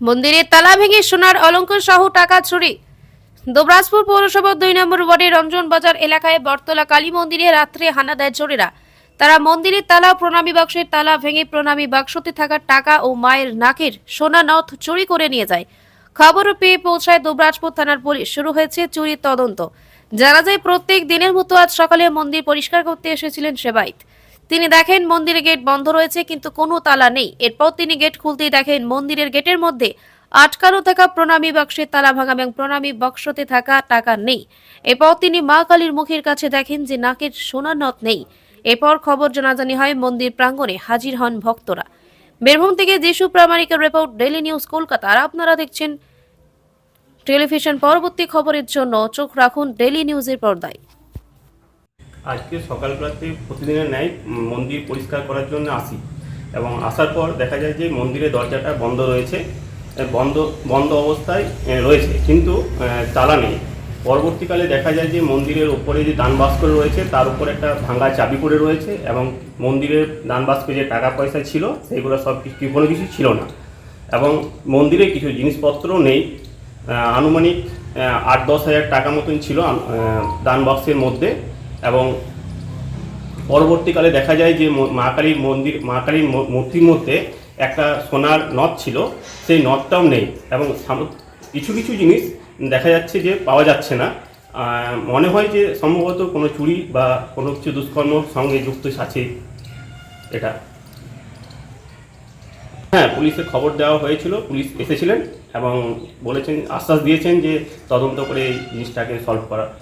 মন্দিরের তালা ভেঙে সোনার অলঙ্কার সহ টাকা চুরি। দোবরাজপুর পৌরসভার দুই নম্বর ওয়ার্ডের রঞ্জন বাজার এলাকায় বটতলা কালী মন্দিরে রাত্রে হানা দেয় চোরেরা। তারা মন্দিরের তালা, প্রণামী বাক্সের তালা ভেঙে প্রণামী বাক্সতে থাকা টাকা ও মায়ের নাকের সোনা নথ চুরি করে নিয়ে যায়। খবর পেয়ে পৌঁছায় দোবরাজপুর থানার পুলিশ। শুরু হয়েছে চুরির তদন্ত। জানা যায়, প্রত্যেক দিনের মতো আজ সকালে মন্দির পরিষ্কার করতে এসেছিলেন সেবাইত তিনি দেখেন মন্দিরের গেট বন্ধ রয়েছে, কিন্তু কোনো তালা নেই। এরপর তিনি গেট খুলতেই দেখেন মন্দিরের গেটের মধ্যে আটকানো থাকা প্রণামী বাক্সের তালা ভাঙা এবং প্রণামী বাক্সতে থাকা টাকা নেই। এরপর তিনি মা কালীর মুখের কাছে দেখেন যে নাকের সোনার নথ নেই। এরপর খবর জানাজানি হয় মন্দির প্রাঙ্গণে হাজির হন ভক্তরা। বীরভূম থেকে যিশু প্রামাণিকের রিপোর্ট ডেইলি নিউজ কলকাতা। আর আপনারা দেখছেন টেলিভিশন পরবর্তী খবরের জন্য চোখ রাখুন ডেলি নিউজের পর্দায়। আজকে সকালবেলাতে প্রতিদিনের ন্যায় মন্দির পরিষ্কার করার জন্য আসি এবং আসার পর দেখা যায় যে মন্দিরের দরজাটা বন্ধ রয়েছে বন্ধ বন্ধ অবস্থায় রয়েছে। কিন্তু তালা নেই। পরবর্তীকালে দেখা যায় যে মন্দিরের উপরে যে দান বাস্ক রয়েছে, তার উপর একটা ভাঙা চাবি পড়ে রয়েছে এবং মন্দিরের দান বাস্কে যে টাকা পয়সা ছিল, সেগুলো সব কিছু কোনো কিছু ছিল না। এবং মন্দিরে কিছু জিনিসপত্র নেই। আনুমানিক আট দশ হাজার টাকা মতন ছিল দান বক্সের মধ্যে। এবং পরবর্তীকালে দেখা যায় যে ম- কালীর মন্দির, মা কালীর মূর্তির মধ্যে একটা সোনার নথ ছিল, সেই নথটাও নেই এবং কিছু কিছু জিনিস দেখা যাচ্ছে যে পাওয়া যাচ্ছে না। মনে হয় যে সম্ভবত কোনো চুরি বা কোনো কিছু দুষ্কর্ম সঙ্গে যুক্ত আছে এটা। হ্যাঁ পুলিশে খবর দেওয়া হয়েছিল, পুলিশ এসেছিলেন এবং বলেছেন, আশ্বাস দিয়েছেন যে তদন্ত করে এই জিনিসটাকে সলভ করা